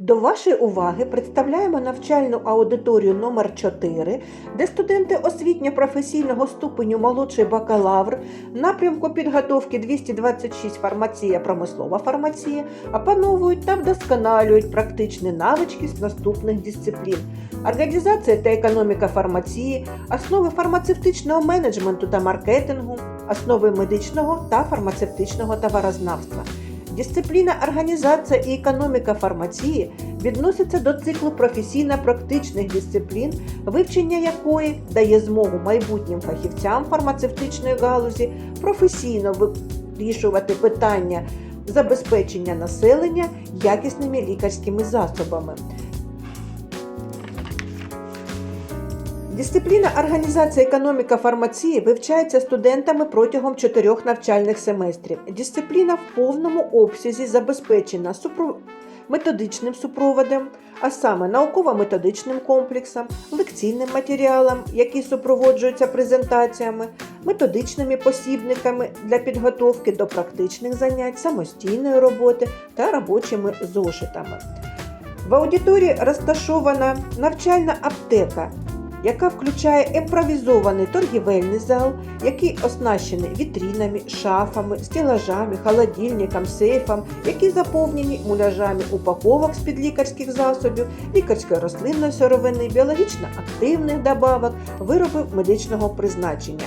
До вашої уваги представляємо навчальну аудиторію номер 4 де студенти освітньо-професійного ступеню молодший бакалавр напрямку підготовки 226 фармація, промислова фармація опановують та вдосконалюють практичні навички з наступних дисциплін: організація та економіка фармації, основи фармацевтичного менеджменту та маркетингу, основи медичного та фармацевтичного товарознавства. Дисципліна організація і економіка фармації відноситься до циклу професійно-практичних дисциплін, вивчення якої дає змогу майбутнім фахівцям фармацевтичної галузі професійно вирішувати питання забезпечення населення якісними лікарськими засобами. Дисципліна організація економіка фармації вивчається студентами протягом чотирьох навчальних семестрів. Дисципліна в повному обсязі забезпечена супро... методичним супроводом, а саме науково-методичним комплексом, лекційним матеріалом, які супроводжуються презентаціями, методичними посібниками для підготовки до практичних занять, самостійної роботи та робочими зошитами. В аудиторії розташована навчальна аптека, яка включає імпровізований торгівельний зал, який оснащений вітрінами, шафами, стелажами, холодильником, сейфом, які заповнені муляжами упаковок з під лікарських засобів, лікарської рослинної сировини, біологічно активних добавок, виробів медичного призначення.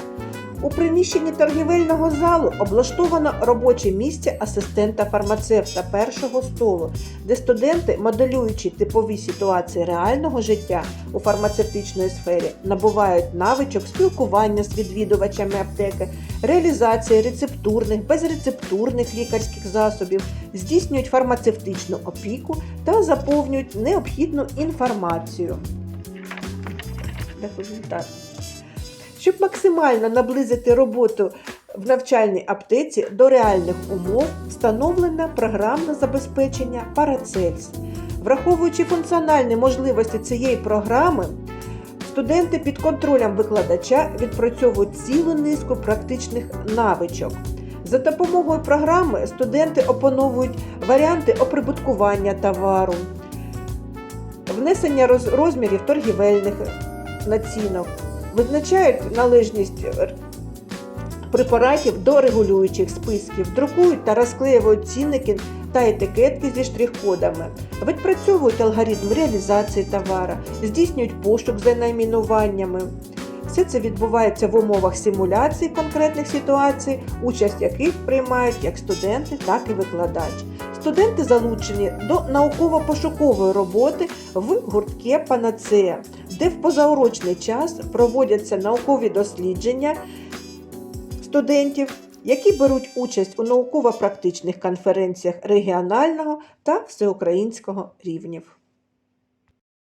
У приміщенні торгівельного залу облаштовано робоче місце асистента фармацевта першого столу, де студенти, моделюючи типові ситуації реального життя у фармацевтичної сфері, набувають навичок спілкування з відвідувачами аптеки, реалізації рецептурних, безрецептурних лікарських засобів, здійснюють фармацевтичну опіку та заповнюють необхідну інформацію. Щоб максимально наблизити роботу в навчальній аптеці до реальних умов, встановлено програмне забезпечення Paracels. Враховуючи функціональні можливості цієї програми, студенти під контролем викладача відпрацьовують цілу низку практичних навичок. За допомогою програми студенти опановують варіанти оприбуткування товару, внесення розмірів торгівельних націнок, визначають належність препаратів до регулюючих списків, друкують та розклеюють цінники та етикетки зі штрих-кодами, відпрацьовують алгоритм реалізації товара, здійснюють пошук за найменуваннями. Все це відбувається в умовах симуляції конкретних ситуацій, участь яких приймають як студенти, так і викладач. Студенти залучені до науково-пошукової роботи в гуртке Панацея, де в позаурочний час проводяться наукові дослідження студентів, які беруть участь у науково-практичних конференціях регіонального та всеукраїнського рівнів.